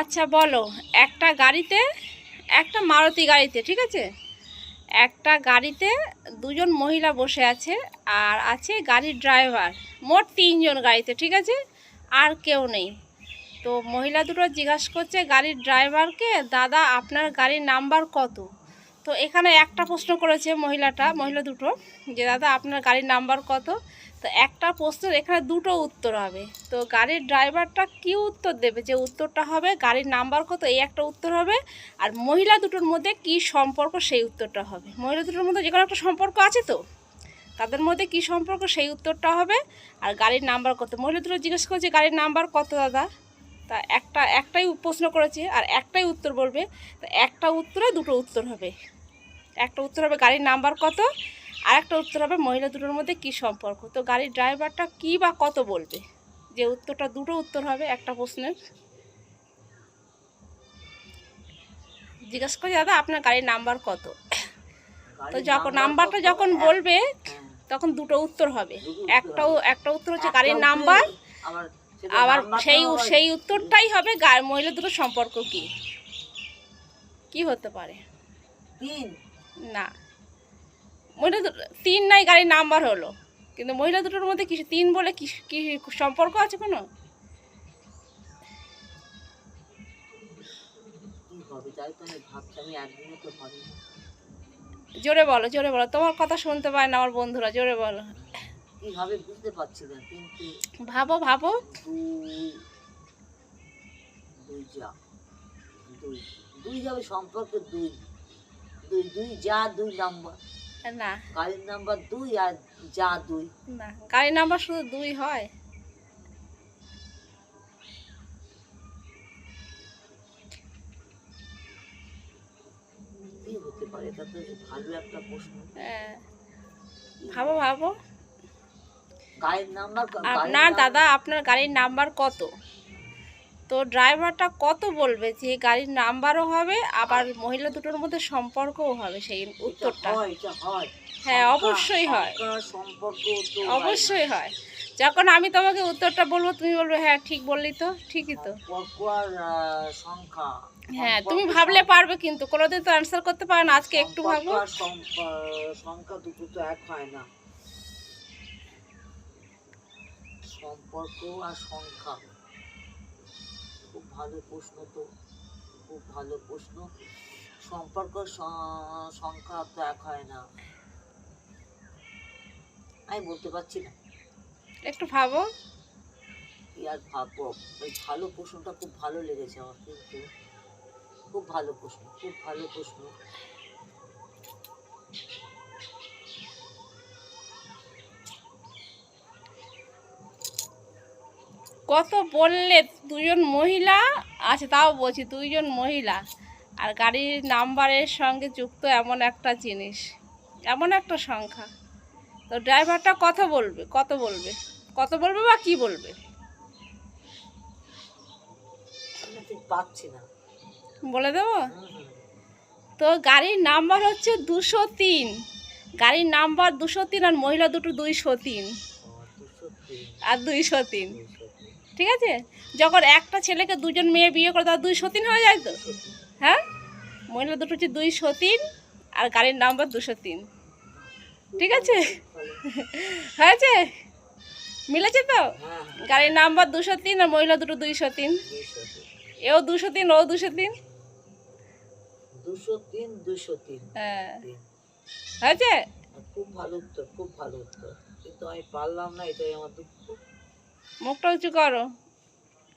আচ্ছা বলো, একটা গাড়িতে, একটা মারুতি গাড়িতে, ঠিক আছে? একটা গাড়িতে দুজন মহিলা বসে আছে আর আছে গাড়ির ড্রাইভার, মোট তিনজন গাড়িতে, ঠিক আছে? আর কেউ নেই। তো মহিলা দুটো জিজ্ঞাসা করছে, গাড়ির ড্রাইভারকে, দাদা, আপনার গাড়ির নাম্বার কত? তো এখানে একটা প্রশ্ন করেছে মহিলাটা, মহিলা দুটো, যে দাদা আপনার গাড়ির নাম্বার কত? তো একটা প্রশ্নের এখানে দুটো উত্তর হবে। তো গাড়ির ড্রাইভারটা কি উত্তর দেবে? যে উত্তরটা হবে গাড়ির নাম্বার কত, এই একটা উত্তর হবে, আর মহিলা দুটোর মধ্যে কি সম্পর্ক, সেই উত্তরটা হবে। মহিলা দুটোর মধ্যে যে কোনো একটা সম্পর্ক আছে তো? তাদের মধ্যে কি সম্পর্ক, সেই উত্তরটা হবে, আর গাড়ির নাম্বার কত? মহিলা দুটো জিজ্ঞেস করছে, গাড়ির নাম্বার কত দাদা? তা একটা, একটাই প্রশ্ন করেছে, আর একটাই উত্তর বলবে, তা একটা উত্তরে দুটো উত্তর হবে। একটা উত্তর হবে গাড়ির নাম্বার কত? আর একটা উত্তর হবে মহিলা দুটোর মধ্যে কি সম্পর্ক? তো গাড়ির ড্রাইভারটা কি বা কত বলবে? যে উত্তরটা দুটো উত্তর হবে একটা প্রশ্নের। জিজ্ঞেস করি দাদা আপনার গাড়ির নাম্বার কত? তো যখন নাম্বারটা যখন বলবে তখন দুটো উত্তর হবে। একটাও একটা উত্তর হচ্ছে গাড়ির নাম্বার। আবার সেই সেই উত্তরটাই হবে গা- মহিলা দুটো সম্পর্ক কি? কি হতে পারে? তিন। না মহিলা তিন নাই গাড়ির নাম্বার হলো কিন্তু মহিলা দুটোর মধ্যে কি তিন বলে কি সম্পর্ক আছে কোনো। জোরে বলো জোরে বলো তোমার কথা শুনতে পায় না আমার বন্ধুরা জোরে বলো বুঝতে না ভাবো ভাবো সম্পর্কে দুই দুই দুই যা দুই নাম্বার। না। গাড়ির নাম্বার দুই আর যা দুই। না গাড়ির নাম্বার শুধু দুই হয়। কি হতে পারে? এটা তো ভালো একটা প্রশ্ন। হ্যাঁ। ভাবো ভাবো। গাড়ির নাম্বার আপনার দাদা আপনার গাড়ির নাম্বার কত? তো ড্রাইভারটা কত বলবে যে গাড়ির নাম্বারও হবে আবার মহিলা দুটোর মধ্যে সম্পর্কও হবে সেই উত্তরটা? হয় অবশ্যই হয়। অবশ্যই হয়। যখন আমি তোমাকে উত্তরটা বলব তুমি বলবে হ্যাঁ ঠিক বললি তো ঠিকই তো। হ্যাঁ তুমি ভাবলে পারবে কিন্তু কোনোদিন তো অ্যান্সার করতে পারো না আজকে একটু ভাবো। সংখ্যা- দুটো তো এক হয় না। সম্পর্ক আর সংখ্যা। ভালো প্রশ্ন তো খুব ভালো প্রশ্ন। সম্পর্ক সংখ্যা তো এক হয় না। আমি বলতে পারছি না। একটু ভাবো। কি আর ভাববো? ওই ভালো প্রশ্নটা খুব ভালো লেগেছে আমার কিন্তু খুব ভালো প্রশ্ন খুব ভালো প্রশ্ন। কত বললে দুজন মহিলা? আছে তাও বলছি দুইজন মহিলা। আর গাড়ির নাম্বারের সঙ্গে যুক্ত এমন একটা জিনিস এমন একটা সংখ্যা। তো ড্রাইভারটা কত বলবে কত বলবে? কত বলবে বা কি বলবে? পাচ্ছি না। বলে দেবো। তো গাড়ির নাম্বার হচ্ছে দুশো তিন। গাড়ির নাম্বার দুশো তিন আর মহিলা দুটো দুইশো তিন। আর দুইশো তিন, ঠিক আছে? যখন একটা ছেলেকে দুজন মেয়ে বিয়ে করে তার দুইশো তিন হয়ে যায় তো? হ্যাঁ? মহিলা দুটো হচ্ছে দুইশো তিন আর গাড়ির নাম্বার দুশো তিন ঠিক আছে। হয়েছে? মিলেছে তো? গাড়ির নাম্বার দুশো তিন আর মহিলা দুটো দুইশো তিন এও দুশো তিন ও দুশো তিন দুশো তিন দুশো তিন হ্যাঁ। হয়েছে? খুব ভালো উত্তর খুব ভালো উত্তর। কিন্তু আমি পারলাম না এটাই আমার দুঃখ। মুখটা উঁচু করো।